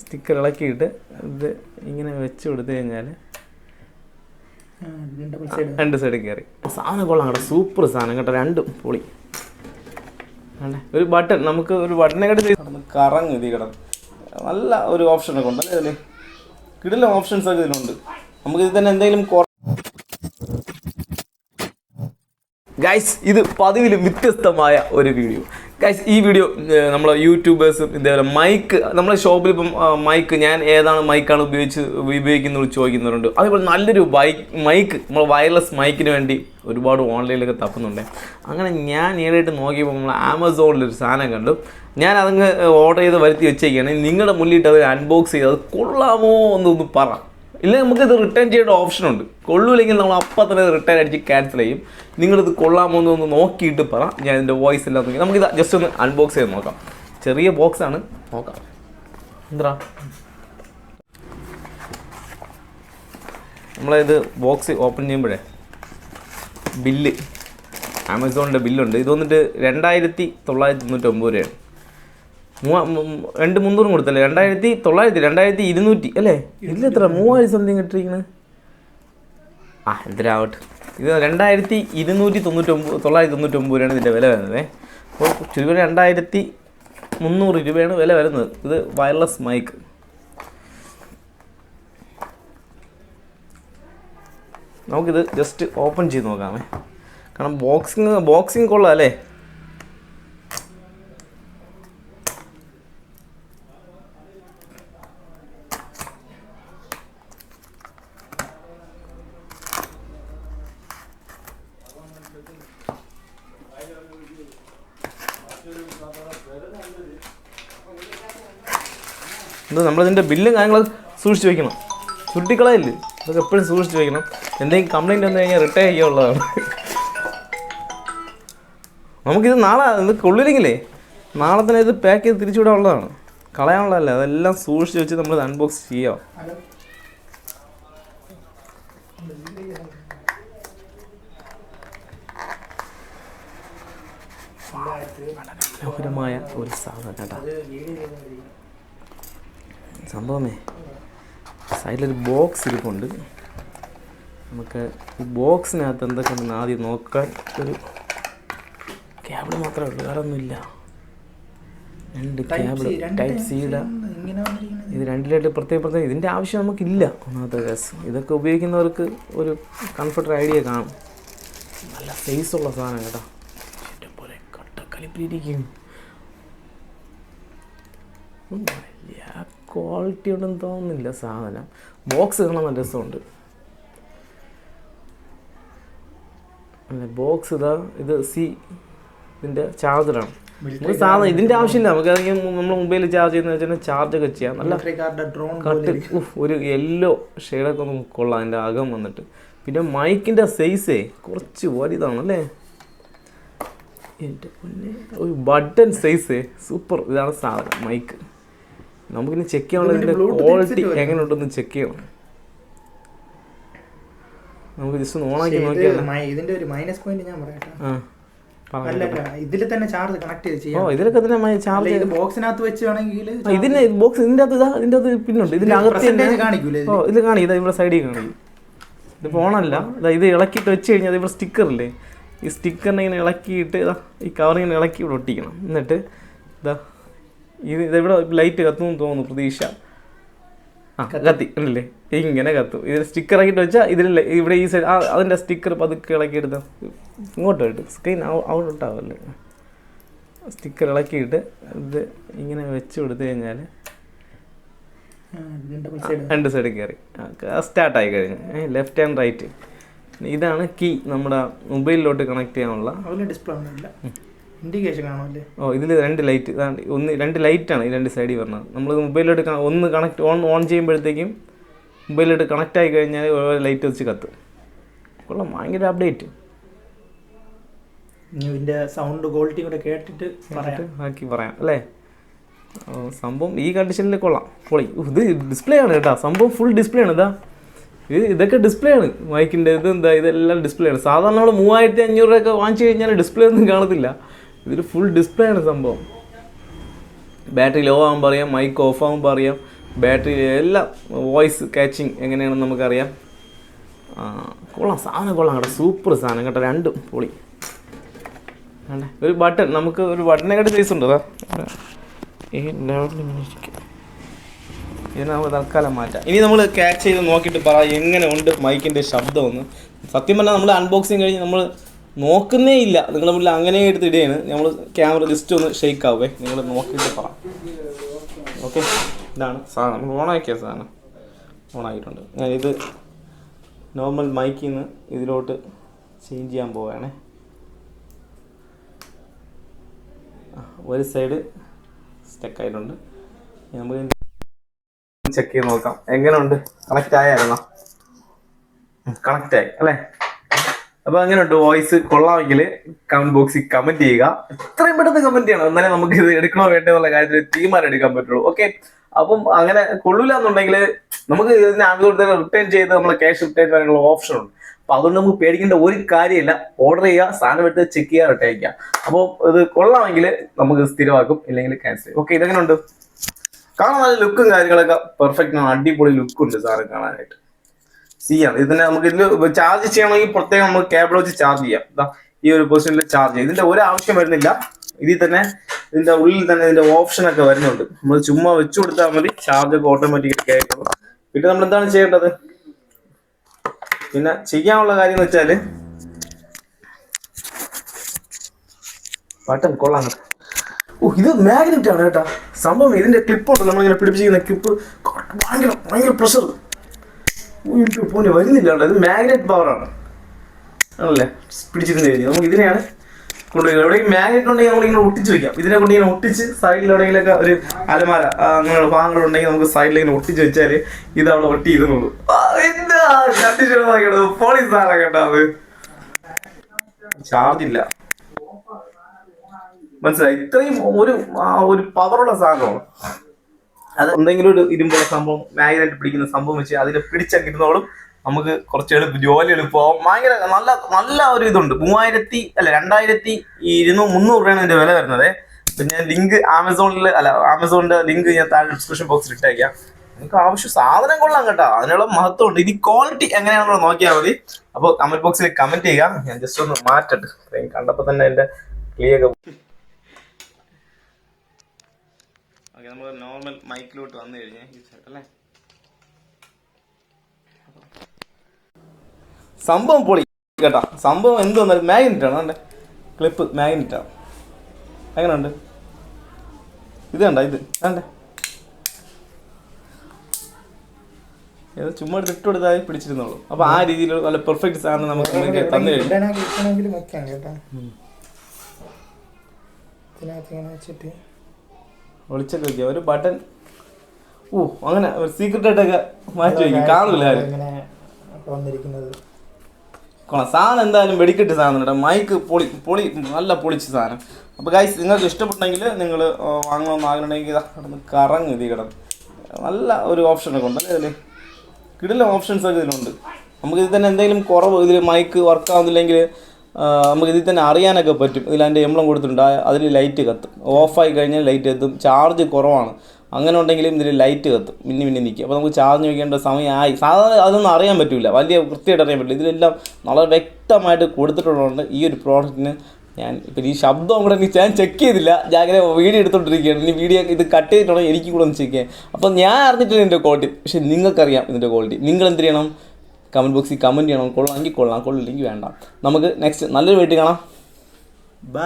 Sticker ഇളക്കിയിട്ട് ഇത് ഇങ്ങനെ വെച്ച് കൊടുത്തു കഴിഞ്ഞാൽ രണ്ട് സൈഡ് കയറി. സാധനം കൊള്ളാം കേട്ടോ. സൂപ്പർ സാധനം കേട്ടോ. രണ്ടും പൊളി. ഒരു ബട്ടൺ നമുക്ക് ഒരു ബട്ടണെ കണ്ടി കറങ്ങും ഇത് കിടന്ന്. നല്ല ഒരു ഓപ്ഷനൊക്കെ ഉണ്ട് അല്ലേ ഇതിൽ കിടില ഓപ്ഷൻസ് ഒക്കെ ഇതിലുണ്ട്. നമുക്ക് ഇതിൽ തന്നെ എന്തെങ്കിലും ഗൈസ് ഇത് പതിവിലും വ്യത്യസ്തമായ ഒരു വീഡിയോ ഗൈസ് ഈ വീഡിയോ നമ്മൾ യൂട്യൂബേഴ്സും ഇതേപോലെ മൈക്ക് നമ്മളെ ഷോപ്പിൽ ഇപ്പം മൈക്ക് ഞാൻ ഏതാണ് മൈക്കാണ് ഉപയോഗിച്ച് ഉപയോഗിക്കുന്നത് ചോദിക്കുന്നവരുണ്ട്. അതേപോലെ നല്ലൊരു ബൈക്ക് മൈക്ക് നമ്മൾ വയർലെസ് മൈക്കിന് വേണ്ടി ഒരുപാട് ഓൺലൈനിലൊക്കെ തപ്പുന്നുണ്ട്. അങ്ങനെ ഞാൻ ഈടായിട്ട് നോക്കിയപ്പോൾ നമ്മൾ ആമസോണിലൊരു സാധനം കണ്ടു. ഞാൻ അതങ്ങ് ഓർഡർ ചെയ്ത് വരുത്തി വെച്ചേക്കാണ്. നിങ്ങളുടെ മുന്നിലിട്ട് അത് അൺബോക്സ് ചെയ്ത് അത് കൊള്ളാമോ എന്നൊന്ന് പറ. ഇല്ലെങ്കിൽ ഇത് റിട്ടേൺ ചെയ്യേണ്ട ഓപ്ഷൻ ഉണ്ട്. കൊള്ളൂല്ലെങ്കിൽ നമ്മൾ അപ്പം തന്നെ റിട്ടേൺ അടിച്ച് ക്യാൻസൽ ചെയ്യും. നിങ്ങളിത് കൊള്ളാമോ എന്ന് ഒന്ന് നോക്കിയിട്ട് പറ. ഞാൻ ഇതിന്റെ വോയിസ് എല്ലാം നോക്കി. നമുക്കിത് ജസ്റ്റ് ഒന്ന് അൺബോക്സ് ചെയ്ത് നോക്കാം. ചെറിയ ബോക്സ് ആണ്. നോക്കാം. എന്താ? നമ്മളിത് ബോക്സ് ഓപ്പൺ ചെയ്യുമ്പോഴേ ബില്ല് ആമസോണിന്റെ ബില്ലുണ്ട് ഇത് വന്നിട്ട് രണ്ടായിരത്തി തൊള്ളായിരത്തി തൊണ്ണൂറ്റൊമ്പത് രൂപയാണ്. രണ്ട് മുന്നൂറും കൊടുത്തല്ലേ? രണ്ടായിരത്തി തൊള്ളായിരത്തി രണ്ടായിരത്തി ഇരുന്നൂറ്റി അല്ലേ? ഇതിൽ എത്ര? മൂവായിരം സംതിങ് ഇട്ടിരിക്കുന്നത് ആ എന്തിനാവട്ടെ? ഇത് രണ്ടായിരത്തി ഇരുന്നൂറ്റി തൊണ്ണൂറ്റൊമ്പത് തൊള്ളായിരത്തി തൊണ്ണൂറ്റൊമ്പത് രൂപയാണ് ഇതിന്റെ വില വരുന്നത്. അപ്പോൾ ചുരുക്കം രണ്ടായിരത്തി മുന്നൂറ് രൂപയാണ് വില വരുന്നത്. ഇത് വയർലെസ് മൈക്ക് നമുക്കിത് ജസ്റ്റ് ഓപ്പൺ ചെയ്ത് നോക്കാമേ. കാരണം ബോക്സിങ് ബോക്സിങ് കൊള്ളാം അല്ലേ? ഇത് നമ്മളിതിന്റെ ബില്ലും കാര്യങ്ങളൊക്കെ സൂക്ഷിച്ച് വെക്കണം. ചുരുട്ടിക്കളയില്ല? അതൊക്കെ എപ്പോഴും സൂക്ഷിച്ച് വെക്കണം. എന്തെങ്കിലും കംപ്ലൈന്റ് വന്നു കഴിഞ്ഞാൽ റിട്ടേൺ ചെയ്യാനുള്ളതാണ്. നമുക്കിത് നാളെ ഇത് കൊള്ളില്ലെങ്കിലേ നാളെ തന്നെ ഇത് പാക്ക് ചെയ്ത് തിരിച്ചുവിടാനുള്ളതാണ് കളയാനുള്ളതല്ല അതെല്ലാം സൂക്ഷിച്ച് വെച്ച് നമ്മൾ അൺബോക്സ് ചെയ്യാം. മനോഹരമായ ഒരു സാധനം കേട്ടോ. സംഭവമേ. സൈഡിലൊരു ബോക്സ് ഇരിപ്പുണ്ട്. നമുക്ക് ഈ ബോക്സിനകത്ത് എന്തൊക്കെ ഉണ്ടെന്ന് ആദ്യം നോക്കാൻ ഒരു കേബിൾ മാത്രമേ ഉള്ളൂ. വേറെ ഒന്നുമില്ല രണ്ട് കേബിൾ ടൈപ്പ് സീഡ ഇത് രണ്ടിലായിട്ട് പ്രത്യേക പ്രത്യേകം ഇതിന്റെ ആവശ്യം നമുക്കില്ല ഒന്നാമത്തെ കേസ് ഇതൊക്കെ ഉപയോഗിക്കുന്നവർക്ക് ഒരു കംഫർട്ടർ ഐഡിയ കാണും. നല്ല സൈസുള്ള സാധനം കേട്ടോ. പോലെ കട്ടക്കളിപ്പിരിക്കും വലിയ ക്വാളിറ്റി ഉണ്ടെന്ന് തോന്നുന്നില്ല സാധനം. ബോക്സ് കാണാൻ നല്ല രസമുണ്ട്. അല്ല ബോക്സ് ഇതാ ഇത് സി ഇതിന്റെ ചാർജറാണ് നമുക്ക് സാധനം ഇതിന്റെ ആവശ്യമില്ല. നമുക്ക് അതെങ്കിൽ നമ്മൾ മൊബൈൽ ചാർജ് ചെയ്യുന്ന വെച്ചാൽ ചാർജ് ഒക്കെ ചെയ്യാം. നല്ല കട്ട് ഒരു യെല്ലോ ഷെയ്ഡൊക്കെ ഒന്ന് കൊള്ളാം അതിന്റെ അകം വന്നിട്ട്. പിന്നെ മൈക്കിന്റെ സൈസേ കുറച്ച് വലുതാണ് അല്ലേ? എന്റെ പൊന്നെ. ഒരു ബട്ടൺ സൈസ് സൂപ്പർ ഇതാണ് സാധനം മൈക്ക് നമുക്കിനി ചെക്ക് ചെയ്യാനുള്ള ഇതിന്റെ ക്വാളിറ്റി എങ്ങനെയുണ്ടെന്ന് ചെക്ക് ചെയ്യണം നമുക്ക് ജസ്റ്റ് ഓണാക്കി നോക്കിയാൽ ഇതിന്റെ ഒരു മൈനസ് പോയിന്റ് ഞാൻ പറയട്ടെ. ഇതിൽ തന്നെ ചാർജ് കണക്ട് ചെയ്ത് ഓ ഇതിലൊക്കെ തന്നെ ചാർജ് ഇത് ബോക്സിനകത്ത് വെച്ച് വേണമെങ്കിൽ ഇതിന് ബോക്സ് ഇതിന്റെ അകത്ത് ഇതാ ഇതിന്റെ അകത്ത് പിന്നുണ്ട്. ഇതിന്റെ അകത്ത് കാണിക്കൂലേ ഓ ഇത് കാണി ഇതാ ഇവിടെ സൈഡിൽ കാണിക്കും. ഇത് ഫോണല്ല ഇതാ ഇത് ഇളക്കിയിട്ട് വെച്ച് കഴിഞ്ഞാൽ ഇവിടെ സ്റ്റിക്കർ ഇല്ലേ? ഈ സ്റ്റിക്കറിനെ ഇങ്ങനെ ഇളക്കിയിട്ട് ഇതാ ഈ കവറിങ്ങനെ ഇളക്കി ഇവിടെ ഒട്ടിക്കണം. എന്നിട്ട് ഇതാ ഇത് ഇതെവിടെ ലൈറ്റ് കത്തുമെന്ന് തോന്നുന്നു പ്രതീക്ഷ. ആ കത്തി. ഉണ്ടല്ലേ ഇങ്ങനെ കത്തും. ഇതിൽ സ്റ്റിക്കർ ആക്കിയിട്ട് വെച്ചാൽ ഇതിൽ ഇവിടെ ഈ സൈഡ് അതിന്റെ സ്റ്റിക്കർ പതുക്കെ ഇളക്കിയെടുത്ത് ഇങ്ങോട്ട് ഇട്ട് സ്ക്രീൻ ഔട്ടാവല്ലേ സ്റ്റിക്കർ ഇളക്കിയിട്ട് ഇത് ഇങ്ങനെ വെച്ച് കൊടുത്തു കഴിഞ്ഞാൽ രണ്ട് സൈഡ് കയറി. സ്റ്റാർട്ടായി കഴിഞ്ഞു. ലെഫ്റ്റ് ആൻഡ് റൈറ്റ് ഇതാണ് കീ നമ്മുടെ മൊബൈലിലോട്ട് കണക്ട് ചെയ്യാനുള്ള ഡിസ്പ്ലേ ഒന്നുമില്ല. ഇൻഡിക്കേഷൻ കാണുമല്ലേ? ഓ ഇതിൽ രണ്ട് ലൈറ്റ് ഒന്ന് രണ്ട് ലൈറ്റ് ആണ് ഈ രണ്ട് സൈഡിൽ വരുന്നത് നമ്മൾ മൊബൈലോട്ട് ഒന്ന് കണക്ട് ഓൺ ഓൺ ചെയ്യുമ്പോഴത്തേക്കും മൊബൈലിലോട്ട് കണക്റ്റ് ആയി കഴിഞ്ഞാൽ ഓരോ ലൈറ്റ് വെച്ച് കത്തും. കൊള്ളാം ഭയങ്കര അപ്ഡേറ്റ് ഇനി ഇതിന്റെ സൗണ്ട് ക്വാളിറ്റി കൂടെ കേട്ടിട്ട് പറയാം. ആക്കി പറയാം അല്ലേ? സംഭവം ഈ കണ്ടീഷനിൽ കൊള്ളാം. പൊളി ഇത് ഡിസ്പ്ലേ ആണ് കേട്ടോ. സംഭവം ഫുൾ ഡിസ്പ്ലേ ആണ് ഇതാ. ഇത് ഇതൊക്കെ ഡിസ്പ്ലേ ആണ്. മൈക്കിന്റെ ഇത് എന്താ ഇതെല്ലാം ഡിസ്പ്ലേ ആണ്. സാധാരണ നമ്മൾ മൂവായിരത്തി അഞ്ഞൂറ് രൂപയൊക്കെ വാങ്ങിച്ചു കഴിഞ്ഞാൽ ഡിസ്പ്ലേ ഒന്നും കാണത്തില്ല. ഇതൊരു ഫുൾ ഡിസ്പ്ലേ ആണ് സംഭവം. ബാറ്ററി ലോ ആകുമ്പോൾ അറിയാം മൈക്ക് ഓഫ് ആകുമ്പോൾ അറിയാം ബാറ്ററി എല്ലാം വോയിസ് കാച്ചിങ് എങ്ങനെയാണെന്ന് നമുക്കറിയാം. കൊള്ളാം സാധനം കൊള്ളാം കേട്ടോ. സൂപ്പർ സാധനം കേട്ടോ രണ്ടും പൊളി. ഒരു ബട്ടൺ നമുക്ക് ഒരു ബട്ടനെക്കാട്ടി സൈസ് ഉണ്ട് അതാ. ഈ ലെവലിൽ ഇങ്ങനെ ഇരിക്കും. ഇത് നമുക്ക് തൽക്കാലം മാറ്റാം. ഇനി നമ്മൾ ക്യാച്ച് ചെയ്ത് നോക്കിയിട്ട് പറ എങ്ങനെ ഉണ്ട് മൈക്കിന്റെ ശബ്ദമൊന്ന് സത്യം പറഞ്ഞാൽ നമ്മൾ അൺബോക്സിങ് കഴിഞ്ഞ് നമ്മൾ നോക്കുന്നേ ഇല്ല. നിങ്ങളുടെ മുന്നിൽ അങ്ങനെ എടുത്ത് ഇടുകയാണ്. നമ്മൾ ക്യാമറ ജസ്റ്റ് ഒന്ന് ഷെയ്ക്ക് ആവേ. നിങ്ങൾ നോക്കിയിട്ട് പറ. ഓക്കെ ഇതാണ് സാധനം. നമ്മൾ ഓണാക്കിയ സാധനം. ഓണാക്കിയിട്ടുണ്ട് ഞാൻ ഇത് നോർമൽ മൈക്കിൽ നിന്ന് ഇതിലോട്ട് ചേഞ്ച് ചെയ്യാൻ പോവുകയാണ് ഒരു സൈഡ് സ്റ്റക്ക് ആയിട്ടുണ്ട്. ഇനി നമുക്ക് ചെക്ക് ചെയ്ത് നോക്കാം. എങ്ങനെയുണ്ട്? കണക്റ്റ് ആയായിരുന്നോ കണക്റ്റ് ആയി. അല്ലേ? അപ്പൊ അങ്ങനെയുണ്ട് വോയിസ്? കൊള്ളാമെങ്കിൽ കമന്റ് ബോക്സിൽ കമന്റ് ചെയ്യുക. എത്രയും പെട്ടെന്ന് കമന്റ് ചെയ്യണം. എന്നാലേ നമുക്ക് ഇത് എടുക്കണോ വേണ്ടോ എന്നുള്ള കാര്യത്തിൽ തീരുമാനം എടുക്കാൻ പറ്റുള്ളൂ. ഓക്കെ അപ്പം അങ്ങനെ കൊള്ളൂല എന്നുണ്ടെങ്കിൽ നമുക്ക് ഇതിനെ തന്നെ റിട്ടേൺ ചെയ്ത് നമ്മൾ ക്യാഷ് റിട്ടേൺ ചെയ്യാനുള്ള ഓപ്ഷൻ ഉണ്ട്. അപ്പൊ അതുകൊണ്ട് നമുക്ക് പേടിക്കേണ്ട ഒരു കാര്യമില്ല. ഓർഡർ ചെയ്യുക സാധനം എടുത്ത് ചെക്ക് ചെയ്യുക റിട്ടേൺ ചെയ്യുക. അപ്പോൾ ഇത് കൊള്ളാമെങ്കിൽ നമുക്ക് സ്ഥിരമാക്കും. ഇല്ലെങ്കിൽ ക്യാൻസൽ ചെയ്യും. ഓക്കെ ഇതെങ്ങനെ ഉണ്ട് കാണാൻ നല്ല ലുക്കും കാര്യങ്ങളൊക്കെ പെർഫെക്റ്റ് ആണ്. അടിപൊളി ലുക്കുണ്ട് സാറ് കാണാനായിട്ട്. ചെയ്യാം. ഇതിനെ നമുക്ക് ഇതിൽ ചാർജ് ചെയ്യണമെങ്കിൽ പ്രത്യേകം നമ്മൾ കേബിൾ വെച്ച് ചാർജ് ചെയ്യാം. ഈ ഒരു പൊസിഷനിൽ ചാർജ് ചെയ്യാം. ഇതിന്റെ ഒരു ആവശ്യം വരുന്നില്ല. ഇതിൽ തന്നെ ഇതിന്റെ ഉള്ളിൽ തന്നെ ഇതിന്റെ ഓപ്ഷൻ ഒക്കെ വരുന്നുണ്ട്. നമ്മൾ ചുമ്മാ വെച്ചു കൊടുത്താൽ മതി. ചാർജ് ഒക്കെ ഓട്ടോമാറ്റിക് ആയിട്ടുള്ളൂ പിന്നെ നമ്മൾ എന്താണ് ചെയ്യേണ്ടത്? പിന്നെ ചെയ്യാനുള്ള കാര്യം എന്ന് വെച്ചാൽ ബട്ടൺ കൊള്ളാം ഓ ഇത് മാഗ്നറ്റ് ആണ് കേട്ടാ. സംഭവം ഇതിന്റെ ക്ലിപ്പ് ഉണ്ടല്ലോ. നമ്മളിങ്ങനെ പിടിപ്പിച്ചിരിക്കുന്ന ക്ലിപ്പ് ഭയങ്കര ഭയങ്കര പ്രഷർ പോനെ വരുന്നില്ല കേട്ടോ. ഇത് മാഗ്നറ്റ് പവറാണ് ആണല്ലേ? പിടിച്ചിരുന്ന് കഴിഞ്ഞു നമുക്ക് ഇതിനെയാണ് കൊണ്ടുപോയി. എവിടെയും മാഗ്നറ്റ് ഉണ്ടെങ്കിൽ നമ്മളിങ്ങനെ ഒട്ടിച്ച് വെക്കാം. ഇതിനെ കൊണ്ട് ഇങ്ങനെ ഒട്ടിച്ച് സൈഡിൽ എവിടെയെങ്കിലൊക്കെ ഒരു അലമാര അങ്ങനെയുള്ള ഭാഗങ്ങളുണ്ടെങ്കിൽ നമുക്ക് സൈഡിൽ ഇങ്ങനെ ഒട്ടിച്ച് വെച്ചാൽ ഇത് അവിടെ ഒട്ടി ഇരുന്നുള്ളൂ പോളി സാറാ കേട്ടോ അത്. ചാർജ് ഇല്ല. മനസ്സിലായി? ഇത്രയും ഒരു ഒരു പവറുള്ള സാധനമാണ്. അത് എന്തെങ്കിലും ഒരു ഇരുമ്പുള്ള സംഭവം മാഗ്നറ്റ് പിടിക്കുന്ന സംഭവം വെച്ച് അതിനെ പിടിച്ചങ്ങിരുന്നോളും നമുക്ക് കുറച്ച് എളുപ്പം ജോലി എളുപ്പമാവും. ഭയങ്കര നല്ല നല്ല ഒരു ഇതുണ്ട്. മൂവായിരത്തി അല്ല രണ്ടായിരത്തി ഇരുന്നൂറ് മുന്നൂറ് രൂപയാണ് ഇതിന്റെ വില വരുന്നത്. പിന്നെ ലിങ്ക് ആമസോണിൽ അല്ല ആമസോണിന്റെ ലിങ്ക് ഞാൻ താഴെ ഡിസ്ക്രിപ്ഷൻ ബോക്സിൽ ഇട്ടേക്കാം. നിങ്ങൾക്ക് ആവശ്യം സാധനം കൊള്ളാം കേട്ടോ. അതിനുള്ള മഹത്വം ഉണ്ട് ഇനി ക്വാളിറ്റി എങ്ങനെയാണെന്ന് നോക്കിയാൽ മതി. അപ്പോൾ കമന്റ് ബോക്സിൽ കമന്റ് ചെയ്യുക. ഞാൻ ജസ്റ്റ് ഒന്ന് മാറ്റട്ടെ. കണ്ടപ്പോൾ തന്നെ എന്റെ ക്ലിയർ ഓക്കെ നമ്മൾ നോർമൽ മൈക്കിലോട്ട് വന്നു ഈ side അല്ലേ? സംഭവം പൊളി കേട്ടോ. സംഭവം എന്ത് വന്നാലും മാഗ്നറ്റ് ആണ് അല്ലേ ക്ലിപ്പ് മാഗ്നറ്റ് ആണ്. എങ്ങനെയുണ്ട്? ഇത് കണ്ട? ഇത് കണ്ടേ? ഏതോ ചുമ്മാ എടുത്തിട്ട് കൊടുത്താൽ പിടിച്ചിരുന്നുള്ളൂ. അപ്പൊ ആ രീതിയിൽ നല്ല പെർഫെക്റ്റ് സാധനം നമുക്ക് നിങ്ങൾക്ക് തന്നു കഴിഞ്ഞു. കേട്ടോ. ഇതിനകത്ത് ഇങ്ങനെ വെച്ചിട്ട് ഒളിച്ചൊക്കെ വെക്കുക ഒരു ബട്ടൺ ഓ അങ്ങനെ ഒരു സീക്രട്ട് ആയിട്ടൊക്കെ മാറ്റി വയ്ക്കും കാണൂല ആരും? ഇങ്ങനെ വന്നിരിക്കുന്നത്. കൊള്ളാം. സാധനം എന്തായാലും വെടിക്കെട്ട് സാധനം കേട്ടോ. മൈക്ക് പൊളി പൊളി നല്ല പൊളിച്ച സാധനം. അപ്പോൾ ഗൈസ് നിങ്ങൾക്ക് ഇഷ്ടപ്പെട്ടെങ്കിൽ നിങ്ങൾ വാങ്ങണമെന്ന് ആഗ്രഹമുണ്ടെങ്കിൽ കിടന്ന് കറങ്ങ് ഇത് കിടന്ന്. നല്ല ഒരു ഓപ്ഷനൊക്കെ ഉണ്ട് അല്ലേ ഇതിൽ കിടില ഓപ്ഷൻസ് ഒക്കെ ഇതിലുണ്ട്. നമുക്ക് ഇതിൽ തന്നെ എന്തെങ്കിലും കുറവ് ഇതിൽ മൈക്ക് വർക്ക് ആവുന്നില്ലെങ്കിൽ നമുക്ക് ഇതിൽ തന്നെ അറിയാനൊക്കെ പറ്റും. ഇതിൽ അതിന്റെ എംബ്ലം കൊടുത്തിട്ടുണ്ട്. അതിൽ ലൈറ്റ് കത്തും. ഓഫായി കഴിഞ്ഞാൽ ലൈറ്റ് കത്തും ചാർജ് കുറവാണ്. അങ്ങനെ ഉണ്ടെങ്കിലും ഇതിൽ ലൈറ്റ് കത്തും. മിന്നി മിന്നി നിൽക്കും. അപ്പോൾ നമുക്ക് ചാർജ് വയ്ക്കേണ്ട സമയമായി സാധാരണ അതൊന്നും അറിയാൻ പറ്റില്ല വലിയ വൃത്തിയായിട്ട് അറിയാൻ പറ്റില്ല. ഇതിലെല്ലാം വളരെ വ്യക്തമായിട്ട് കൊടുത്തിട്ടുള്ളതുകൊണ്ട് ഈ ഒരു പ്രോഡക്റ്റിന് ഞാൻ ഇപ്പം ഈ ശബ്ദം കൂടെ ഞാൻ ചെക്ക് ചെയ്തില്ല. ഞാൻ അങ്ങനെ വീഡിയോ എടുത്തോണ്ടിരിക്കുകയാണ്. ഇനി വീഡിയോ ഇത് കട്ട് ചെയ്തിട്ടുണ്ടെങ്കിൽ എനിക്ക് കൂടെ ഒന്ന് ചെക്ക് ചെയ്യാം. അപ്പം ഞാൻ അറിഞ്ഞിട്ടില്ല ഇതിന്റെ ക്വാളിറ്റി പക്ഷേ നിങ്ങൾക്കറിയാം ഇതിന്റെ ക്വാളിറ്റി നിങ്ങൾ എന്ത് ചെയ്യണം? കമന്റ് ബോക്സിൽ കമന്റ് ചെയ്യണം. കൊള്ളാമെങ്കിൽ കൊള്ളാം. കൊള്ളില്ലെങ്കിൽ വേണ്ട. നമുക്ക് നെക്സ്റ്റ് നല്ലൊരു വീട്ടിൽ കാണാം. ബൈ